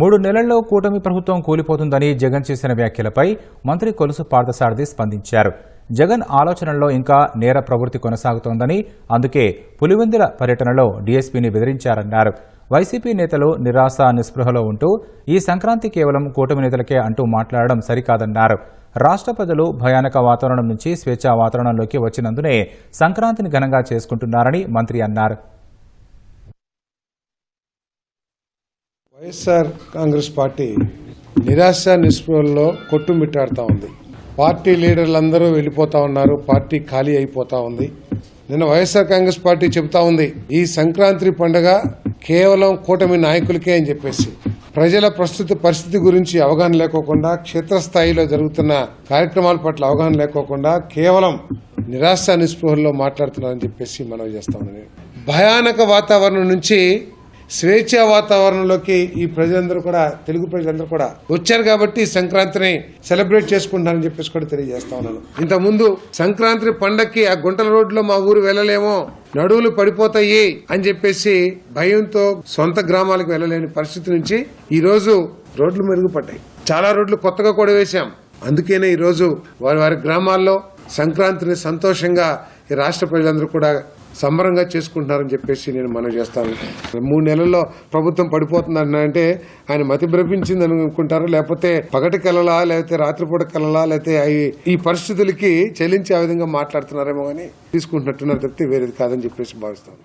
మూడు నెలల్లో కూటమి ప్రభుత్వం కూలిపోతుందని జగన్ చేసిన వ్యాఖ్యలపై మంత్రి కొలుసు పార్థసారథి స్పందించారు. జగన్ ఆలోచనల్లో ఇంకా నేర ప్రవృత్తి కొనసాగుతోందని అందుకే పులివెందుల పర్యటనలో డీఎస్పీని బెదిరించారన్నారు. వైసీపీ నేతలు నిరాశ నిస్పృహలో ఉంటూ ఈ సంక్రాంతి కేవలం కూటమి నేతలకే అంటూ మాట్లాడడం సరికాదన్నారు. రాష్ట్ర ప్రజలు భయానక వాతావరణం నుంచి స్వేచ్ఛా వాతావరణంలోకి వచ్చినందునే సంక్రాంతిని ఘనంగా చేసుకుంటున్నారని మంత్రి అన్నారు. వైఎస్ఆర్ కాంగ్రెస్ పార్టీ నిరాశ నిస్పృహల్లో కొట్టుమిట్టాడుతూ ఉంది. పార్టీ లీడర్లందరూ వెళ్ళిపోతా ఉన్నారు పార్టీ ఖాళీ అయిపోతా ఉంది. నిన్న వైఎస్ఆర్ కాంగ్రెస్ పార్టీ చెబుతా ఉంది ఈ సంక్రాంతి పండుగ కేవలం కూటమి నాయకులకే అని చెప్పేసి. ప్రజల ప్రస్తుత పరిస్థితి గురించి అవగాహన లేకోకుండా క్షేత్రస్థాయిలో జరుగుతున్న కార్యక్రమాల పట్ల అవగాహన లేకోకుండా కేవలం నిరాశ నిస్పృహల్లో మాట్లాడుతున్నారని చెప్పేసి మనం చేస్తామని భయానక వాతావరణం నుంచి స్వేచ్ఛ వాతావరణంలోకి ఈ ప్రజలందరూ కూడా తెలుగు ప్రజలందరూ కూడా వచ్చారు కాబట్టి సంక్రాంతిని సెలబ్రేట్ చేసుకుంటారని చెప్పేసి కూడా తెలియజేస్తా ఉన్నాను. ఇంత ముందు సంక్రాంతి పండక్కి ఆ గుంటల రోడ్లో మా ఊరు వెళ్ళలేమో నడువులు పడిపోతాయి అని చెప్పేసి భయంతో సొంత గ్రామాలకు వెళ్ళలేని పరిస్థితి నుంచి ఈ రోజు రోడ్లు మెరుగుపడ్డాయి. చాలా రోడ్లు కొత్తగా కూడా వేశాం. అందుకనే ఈ రోజు వారి వారి గ్రామాల్లో సంక్రాంతిని సంతోషంగా ఈ రాష్ట్ర ప్రజలందరూ కూడా సంబరంగా చేసుకుంటున్నారని చెప్పేసి నేను మనం చేస్తాను. మూడు నెలల్లో ప్రభుత్వం పడిపోతుంది అంటే ఆయన మతి భ్రమించింది అనుకుంటారు? లేకపోతే పగటి కలలా లేకపోతే రాత్రిపూట కలలా లేకపోతే అవి ఈ పరిస్థితులకి చెల్లించి ఆ విధంగా మాట్లాడుతున్నారేమో అని తీసుకుంటున్నట్టున్నారు తప్పితే వేరేది కాదని చెప్పేసి భావిస్తాను.